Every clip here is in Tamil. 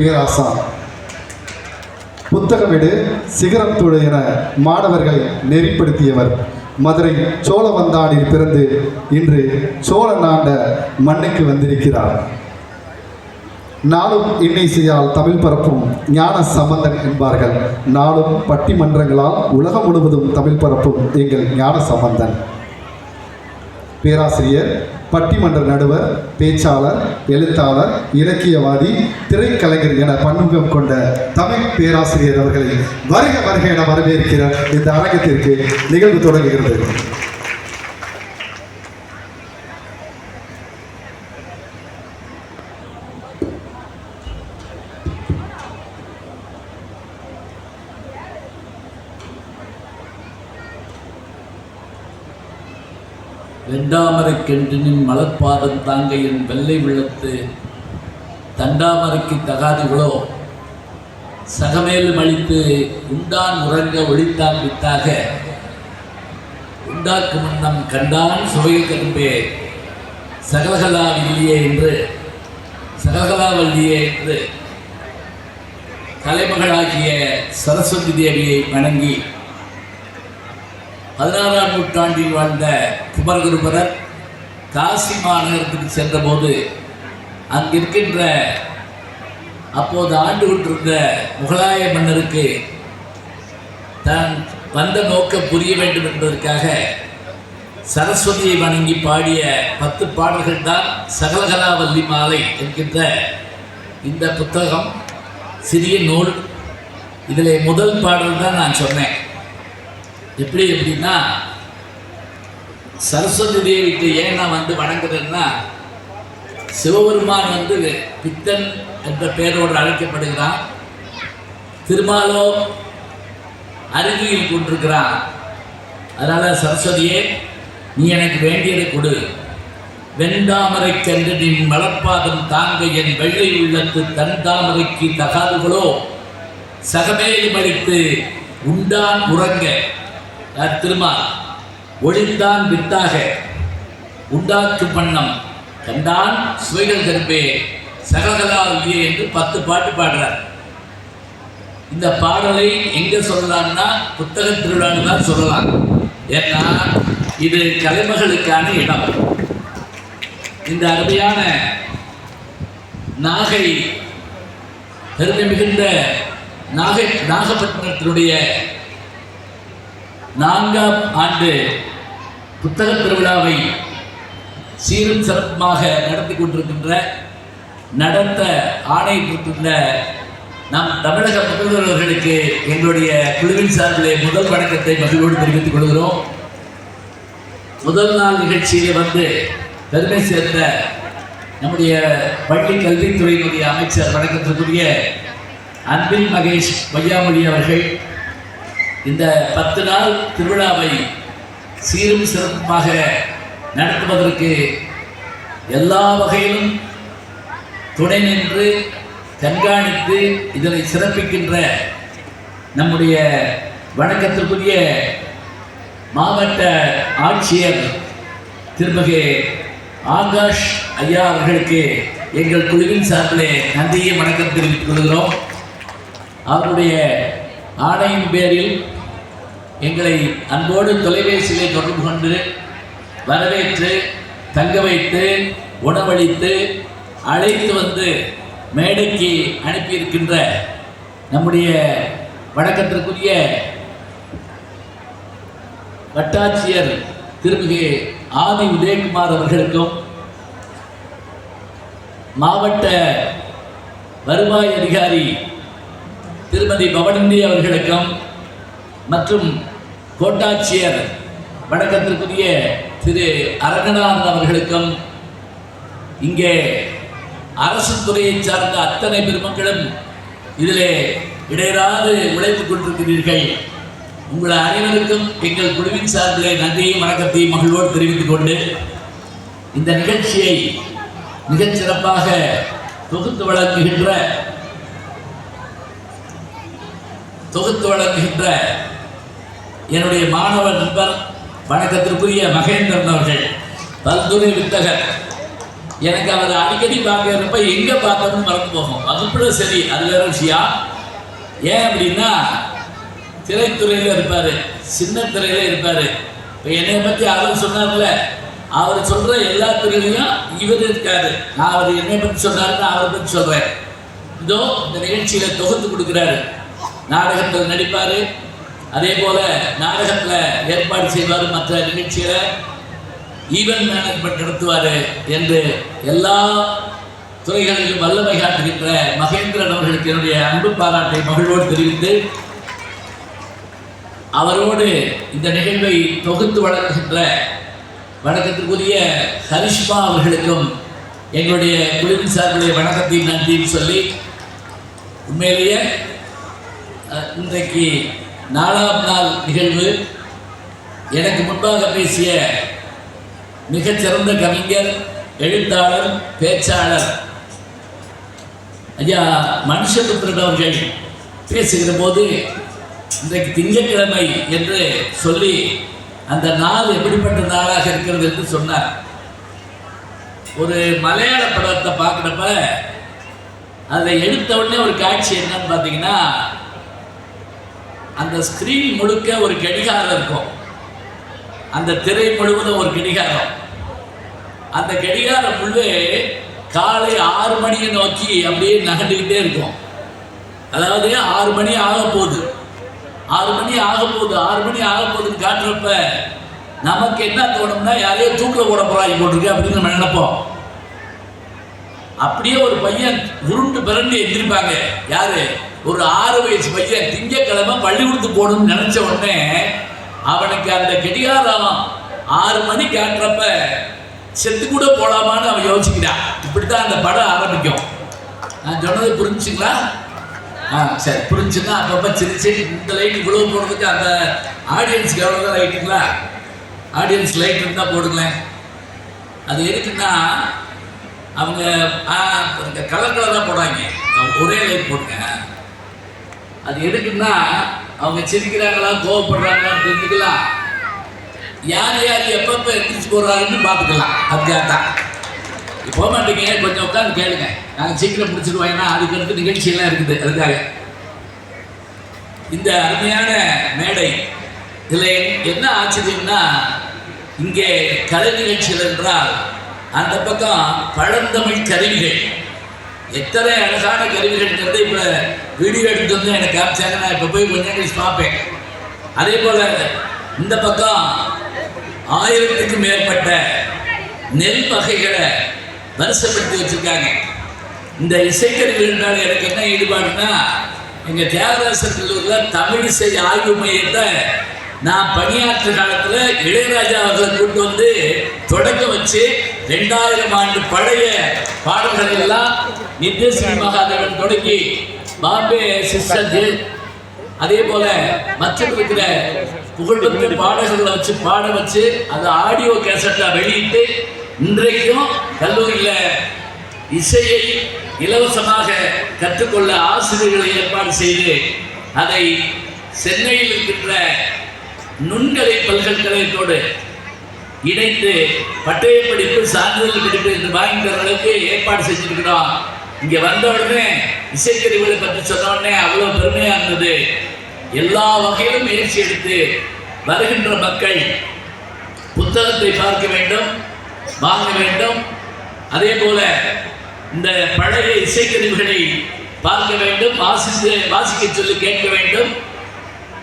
பேராசா. புத்தகமிடு சிகரம் தொழு என மாணவர்களை நெறிப்படுத்தியவர். மதுரை சோழவந்தானில் பிறந்து இன்று சோழ நாண்ட மண்ணுக்கு வந்திருக்கிறார். நாளும் இன்னிசையால் தமிழ் பரப்பும் ஞான சம்பந்தன் என்பார்கள். நாளும் பட்டிமன்றங்களால் உலகம் முழுவதும் தமிழ் பரப்பும் எங்கள் ஞான சம்பந்தன். பேராசிரியர் பட்டிமன்ற நடுவர் பேச்சாளர் எழுத்தாளர் இலக்கியவாதி திரைக்கலைஞர் என பன்முகம் கொண்ட தமிழ் பேராசிரியர் அவர்களை வருக வருக என வரவேற்கிற இந்த அரங்கத்திற்கு நிகழ்வு தொடங்குகிறது. வெண்டாமரைக் கென்றினின் மலர்பாதம் தாங்க என் வெள்ளை உள்ளத்து தண்டாமரைக்கு தகாதுகளோ சகமேலும் அழித்து உண்டான் உறங்க ஒழித்தான் வித்தாக. உண்டாக்கு முன்னம் கண்டான் சுவையை கரும்பே. சகலகலா வில்லியே என்று. சகலகலா வல்லியே என்று. கலைமகளாகிய சரஸ்வதி தேவியை வணங்கி பதினாறாம் நூற்றாண்டில் வாழ்ந்த குமரகுருபரர் காசி மாநகரத்துக்கு சென்றபோது அங்கிருக்கின்ற அப்போது ஆண்டு கொண்டிருந்த முகலாய மன்னருக்கு தான் வந்த நோக்கம் புரிய வேண்டும் என்பதற்காக சரஸ்வதியை வணங்கி பாடிய பத்து பாடல்கள் தான் சகலகலாவல்லி மாலை என்கின்ற இந்த புத்தகம் சிறிய நூல். இதில் முதல் பாடல் தான் நான் சொன்னேன். எப்படி எப்படின்னா சரஸ்வதி தேவிக்கு ஏன் நான் வந்து வணங்குறேன்னா சிவபெருமான் வந்து பித்தன் என்ற பெயரோடு அழைக்கப்படுகிறான் திருமாலோ அருகில் கொண்டிருக்கிறான் அதனால் சரஸ்வதியே நீ எனக்கு வேண்டியதை கொடு. வெண்தாமரை சென்று நின் மலர்பாதம் தாங்க என் வெள்ளை உள்ளத்து தன் தாமரைக்கு தகாதுகளோ சகமேலி மறித்து உண்டான் உறங்க. யார் திருமா ஒளிந்தான் வித்தாக. உண்டாக்கு பண்ணம் கண்டான் சுவைகள் கருப்பே. சகலகலா இல்லையே என்று பத்து பாட்டு பாடுறார். இந்த பாடலை எங்க சொல்லலாம்னா புத்தக திருவிழான்னு தான் சொல்லலாம். ஏன்னா இது கலைமகளுக்கான இடம். இந்த அருமையான நாகை பெருமை மிகுந்த நாகை நாகப்பட்டினத்தினுடைய நான்காம் ஆண்டு புத்தக திருவிழாவை சீரும் சிறப்புமாக நடத்தி கொண்டிருக்கின்ற நடத்த ஆணையிட்டிருக்கின்ற நம் தமிழக முதல்வர்களுக்கு எங்களுடைய குழுவின் சார்பிலே முதல் வணக்கத்தை மகிழ்வோடு தெரிவித்துக் கொள்கிறோம். முதல் நாள் நிகழ்ச்சியிலே வந்து பெருமை சேர்ந்த நம்முடைய பள்ளி கல்வித்துறையினுடைய அமைச்சர் வணக்கத்திற்குரிய அன்பில் மகேஷ் பொய்யாமொழி அவர்கள் இந்த பத்து நாள் திருவிழாவை சீரும் சிறப்புமாக நடத்துவதற்கு எல்லா வகையிலும் துணை நின்று கண்காணித்து இதனை சிறப்பிக்கின்ற நம்முடைய வணக்கத்திற்குரிய மாவட்ட ஆட்சியர் திருமகி ஆகாஷ் ஐயா அவர்களுக்கு எங்கள் குழுவின் சார்பிலே நன்றியை வணக்கம் தெரிவித்துக் கொள்கிறோம். அவருடைய ஆணையின் பேரில் எங்களை அன்போடு தொலைபேசியிலே தொடர்பு கொண்டு வரவேற்று தங்க வைத்து உணவளித்து அழைத்து வந்து மேடைக்கு அனுப்பியிருக்கின்ற நம்முடைய வணக்கத்திற்குரிய வட்டாட்சியர் திருமிகு ஆதி உதயகுமார் அவர்களுக்கும் மாவட்ட வருவாய் அதிகாரி திருமதி பவனந்தி அவர்களுக்கும் மற்றும் கோட்டாட்சியர் வணக்கத்திற்குரிய திரு அரங்கநாதன் அவர்களுக்கும் இங்கே அரசு துறையை சார்ந்த அத்தனை பெருமக்களும் இதிலே இடையராது உழைத்துக் கொண்டிருக்கிறீர்கள். உங்கள் அனைவருக்கும் எங்கள் குழுவின் சார்பிலே நன்றியும் வணக்கத்தையும் மகிழ்வோடு தெரிவித்துக் கொண்டு இந்த நிகழ்ச்சியை மிகச் சிறப்பாக தொகுத்து வழங்குகின்ற தொகுத்து வழங்குகின்ற என்னுடைய மாணவ நண்பர் வணக்கத்திற்குரிய மகேந்திரன் அவர்கள் பல்துறை வித்தகர். எனக்கு அவர் அடிக்கடி பார்க்கறப்ப எங்கே பார்த்தோம்னு மறந்து போகும். வகுப்புல சரி அது வேற விஷயம். ஏன் அப்படின்னா திரைத்துறையில் இருப்பார் சின்ன துறையில் இருப்பார். இப்போ என்னை பற்றி அவர் சொன்னார்ல அவர் சொல்கிற எல்லா துறையிலையும் இவர் இருக்காரு. நான் அவர் என்னை பற்றி சொன்னாருன்னு அவரை பற்றி சொல்கிறேன் இதோ இந்த நிகழ்ச்சியில் தொகுத்து கொடுக்குறாரு. நாடகத்தில் நடிப்பார். அதே போல் நாடகத்தில் ஏற்பாடு செய்வார் மற்ற நிகழ்ச்சிகளை. ஈவென்ட் மேனேஜ்மெண்ட் நடத்துவார் என்று எல்லா துறைகளிலும் வல்லமை காட்டுகின்ற மகேந்திரன் அவர்களுக்கு என்னுடைய அன்பு பாராட்டை மகிழ்வோடு தெரிவித்து அவரோடு இந்த நிகழ்வை தொகுத்து வழங்குகின்ற வணக்கத்திற்குரிய ஹரிஷ்மா அவர்களுக்கும் எங்களுடைய குழுவின் சார்புடைய வணக்கத்தையும் நன்றியும் சொல்லி உண்மையிலேயே இன்றைக்கு நாலாம் நாள் நிகழ்வு. எனக்கு முன்பாக பேசிய மிகச்சிறந்த கவிஞர் எழுத்தாளர் பேச்சாளர் ஐயா மனுஷபுத்திரன் அவர்கள் பேசுகிற போது இன்றைக்கு திங்கட்கிழமை என்று சொல்லி அந்த நாள் எப்படிப்பட்ட நாளாக இருக்கிறது என்று சொன்னார். ஒரு மலையாள படத்தை பார்க்குறப்ப அதை எடுத்த உடனே ஒரு காட்சி என்னன்னு பார்த்தீங்கன்னா அந்த ஸ்க்ரீன் முழுக்க ஒரு கடிகாரம் இருக்கும். அந்த திரை முழுவதும் ஒரு கடிகாரம். அந்த கடிகாரம் முள்ளு காலை ஆறு மணியை நோக்கி அப்படியே நகண்டுக்கிட்டே இருக்கும். அதாவது ஆறு மணி ஆக போகுது. ஆறு மணி ஆக போகுது. ஆறு மணி ஆக போகுதுன்னு காட்டுறப்ப நமக்கு என்ன தோணும்னா யாரையோ தூக்கில் போட போறாங்க போட்டிருக்கு அப்படின்னு நம்ம நினைப்போம். அப்படியே ஒரு பையன் உருண்டு பிறண்டு எந்திரிப்பாங்க. யாரு? ஒரு ஆறு வயசு பையன் திங்கக்கிழமை பள்ளிக்கூடத்துக்கு போகணும்னு நினைச்ச உடனே அவனுக்கு அந்த கடிகாரம் ஆறு மணி கேட்டுறப்ப செத்து கூட போலாமான்னு அவன் யோசிக்கிறான். இப்படித்தான் அந்த படம் ஆரம்பிக்கும். நான் சொன்னது புரிஞ்சுங்களா? ஆ சரி புரிஞ்சுன்னா அப்பப்போ சிரிச்சு இந்த லைட் இவ்வளோ போடுறதுக்கு அந்த ஆடியன்ஸ்க்கு எவ்வளோ தான் லைட்டுங்களா? ஆடியன்ஸ் லைட் இருந்தால் போடுங்களேன். அது எதுக்குன்னா அவங்க ஆ, இந்த கலர் கலராக போடுறாங்க அவங்க ஒரே லைட் போடுங்க. அது எதுக்குன்னா அவங்க சிரிக்கிறாங்களா கோவப்படுறாங்களா தெரிஞ்சுக்கலாம். யார் யார் எப்பப்போ எந்திரிச்சு போடுறாங்கன்னு பார்த்துக்கலாம். அதுக்காக தான் போக மாட்டீங்க கொஞ்சம் உட்காந்து கேளுங்க. நாங்கள் சீக்கிரம் முடிச்சிடுவோம். ஏன்னா அதுக்கு அடுத்து நிகழ்ச்சியெல்லாம் இருக்குது. அதுக்காக. இந்த அருமையான மேடை இதில் என்ன ஆச்சரியம்னா இங்கே கலை நிகழ்ச்சிகள் என்றால் அந்த பக்கம் பழந்தமிழ் கருவிகள். எத்தனை அழகான கருவிகள்ங்கிறது இப்போ வீடியோ எடுத்து வந்து எனக்கு காமிச்சாங்க நான் இப்போ போய் கொஞ்சம் கழிச்சு பார்ப்பேன். அதே போல் இந்த பக்கம் ஆயிரத்துக்கு மேற்பட்ட நெல் வகைகளை வரிசைப்படுத்தி வச்சிருக்காங்க. இந்த இசைக்கருவிகள்னால எனக்கு என்ன ஈடுபாடுனா எங்கள் தியாகராசர் கல்லூரியில் தமிழ் இசை ஆய்வு மையத்தை நான் பணியாற்ற காலத்தில் இளையராஜா அவர்களை கூட்டு வந்து தொடக்க வச்சு ரெண்டாயிரம் ஆண்டு பழைய பாடல்கள் எல்லாம் நித்யஸ்ரீ மகாதேவன் தொடங்கி பாம்பே சிஸ்டர் அதே போல மற்ற இருக்கிற புகழ்பெற்ற பாடல்களை வச்சு பாட வச்சு அதை ஆடியோ கேசட்டா வெளியிட்டு இன்றைக்கும் கல்லூரியில் இசையை இலவசமாக கற்றுக்கொள்ள ஆசிரியர்களை ஏற்பாடு செய்து அதை சென்னையில் இருக்கின்ற நுண்கலை பல்கலைக்கழகத்தோடு இணைத்து பட்டய படிப்பு சான்றிதழ் படிப்பு என்று வாங்கி தர அளவுக்கு ஏற்பாடு செஞ்சிருக்கிறோம் இங்க வந்த உடனே இசைக்கருவிகளை பற்றி சொன்ன உடனே அவ்வளவு பெருமையா இருந்தது. எல்லா வகையிலும் முயற்சி எடுத்து வருகின்ற மக்கள் புத்தகத்தை பார்க்க வேண்டும் வாங்க வேண்டும். அதே போல இந்த பழைய இசைக்கருவிகளை பார்க்க வேண்டும் வாசித்து வாசிக்க சொல்லி கேட்க வேண்டும்.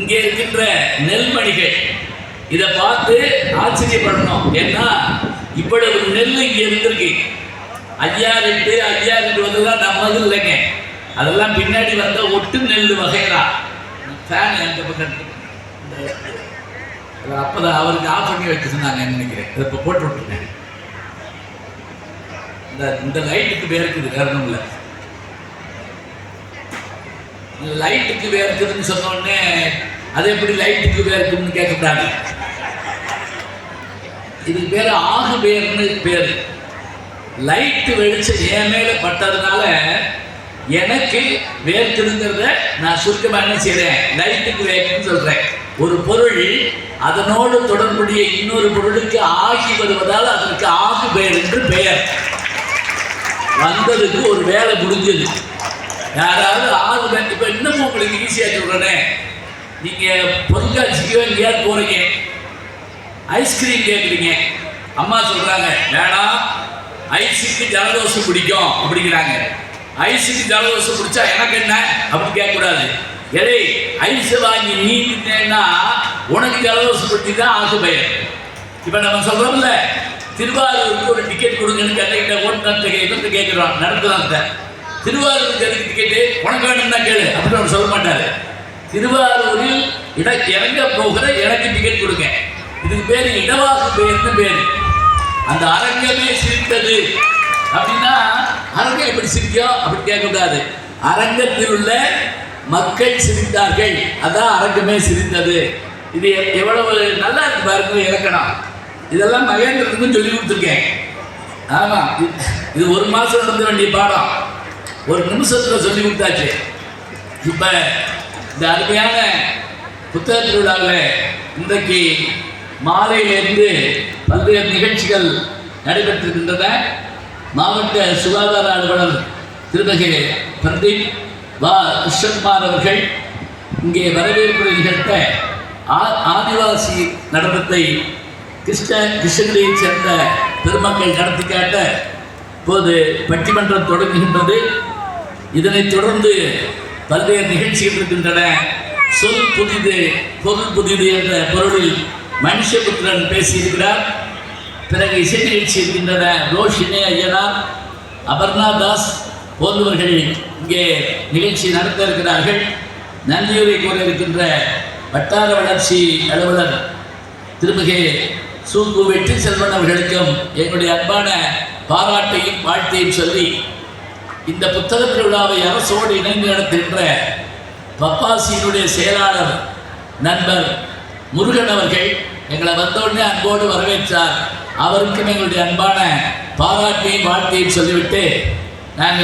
இங்கே இருக்கின்ற நெல்மணிகள் இதை பார்த்து ஆச்சரியப்படணும். ஏன்னா இவ்வளவு நெல் இங்கே இருந்திருக்கு. ஐயா ரெண்டு ஐயா ரெண்டு வந்ததுலாம் நம்மது இல்லைங்க. அதெல்லாம் பின்னாடி வந்த ஒட்டு நெல் வகைரா ஃபேன் எந்த பக்கம். இருக்கு? அப்பதான் அவருக்கு ஆஃப் பண்ணி வைக்க சொன்னாங்க நினைக்கிறேன். இதை இப்போ போட்டு விட்டுருக்கேன் இந்த இந்த லைட்டுக்கு வேர்க்குது காரணம் இல்லை. லைட்டுக்கு வேர்க்குதுன்னு சொன்ன உடனே அது எப்படி லைட்டுக்கு வேர்க்குதுன்னு கேட்கக்கூடாது. இதுக்கு பேர் ஆகு பேர்னு பேர். லைட்டு வெளிச்சம் என் மேல பட்டதுனால எனக்கு வேர்க்குதுங்கிறத நான் சுருக்கமாக என்ன செய்கிறேன் லைட்டுக்கு வேர்க்குன்னு சொல்கிறேன் ஒரு பொருள் அதனோடு தொடர்புடைய இன்னொரு பொருளுக்கு ஆகி வருவதால் அதற்கு ஆகு பெயர் என்று பெயர். வந்ததுக்கு ஒரு வேலை முடிஞ்சது. யாராவது ஆறு வே- இப்ப இன்னமும் உங்களுக்கு ஈஸியாக சொல்றேனே. நீங்கள் பொருட்காட்சிக்கோ எங்கேயாவது போகிறீங்க ஐஸ்கிரீம் கேட்குறீங்க அம்மா சொல்கிறாங்க வேணாம் ஐஸுக்கு ஜலதோஷம் பிடிக்கும் அப்படிங்கிறாங்க. ஐஸுக்கு ஜலதோஷம் பிடிச்சா எனக்கு என்ன? அப்படி கேட்கக்கூடாது. எடே ஐஸ் வாங்கி நீ உனக்கு ஜலதோஷம் பிடிச்சி தான் ஆசை பயிர் இப்போ நம்ம சொல்கிறோம்ல திருவாரூருக்கு ஒரு டிக்கெட் கொடுங்கன்னு கண்டிக்கிட்ட ஓட்டுநர்கிட்ட கேட்கறது கேட்குறோம் நடத்துறாங்க திருவாரூருக்கு எதுக்கு டிக்கெட்டு உனக்கு வேணும்னா கேளு அப்படின்னு அவர் சொல்ல மாட்டார். திருவாரூரில் இட இறங்க போகிற எனக்கு டிக்கெட் கொடுங்க. இதுக்கு பேர் இடவாசு பெயர்னு பேர்? அந்த அரங்கமே சிரித்தது. அப்படின்னா அரங்கம் எப்படி சிரிக்கும்? அப்படி கேட்கக்கூடாது. அரங்கத்தில் உள்ள மக்கள் சிரித்தார்கள். அதான் அரங்கமே சிரித்தது. இது எவ்வளவு நல்லா இருக்கு பாருங்க இறக்கணும். இதெல்லாம் மகேந்திரத்துக்கும் சொல்லி கொடுத்துருக்கேன். ஆமாம் இது- இது ஒரு மாதம் நடந்த வேண்டிய பாடம். ஒரு நிமிஷத்தில் சொல்லி கொடுத்தாச்சு. இப்போ இந்த அருமையான புத்தக திருவிழாவில் இன்றைக்கு மாலையிலேருந்து பல்வேறு நிகழ்ச்சிகள் நடைபெற்றிருக்கின்றன. மாவட்ட சுகாதார அலுவலர் திருமகே பிரதீப் வா. கிருஷ்ணகுமார் அவர்கள் இங்கே வரவேற்பு நிகழ்த்த ஆ- ஆதிவாசி நடனத்தை கிருஷ்ண கிருஷ்ணகிரியைச் சேர்ந்த பெருமக்கள் நடத்தி காட்ட இப்போது பட்டிமன்றம் தொடங்குகின்றது. இதனைத் தொடர்ந்து பல்வேறு நிகழ்ச்சிகள் இருக்கின்றன. சொல் புதிது பொருள் புதிது என்ற பொருளில் மனுஷபுத்திரன் பேசியிருக்கிறார். பிறகு இசை நிகழ்ச்சி இருக்கின்றன. ரோஷினே ஐயனார் அபர்ணா தாஸ் போன்றவர்கள் இங்கே நிகழ்ச்சி நடத்த இருக்கிறார்கள். நன்றியுரை கூற இருக்கின்ற வட்டார வளர்ச்சி அலுவலர் திருமிகு சூக்கு வெற்றி செல்வன் அவர்களுக்கும் என்னுடைய அன்பான பாராட்டையும் வாழ்த்தையும் சொல்லி இந்த புத்தக திருவிழாவை அரசோடு இணைந்து நடத்துகின்ற பப்பாசியினுடைய செயலாளர் நண்பர் முருகன் அவர்கள் எங்களை வந்தோடனே அன்போடு வரவேற்றார். அவருக்கும் எங்களுடைய அன்பான பாராட்டையும் வாழ்த்தையும் சொல்லிவிட்டு நாங்கள்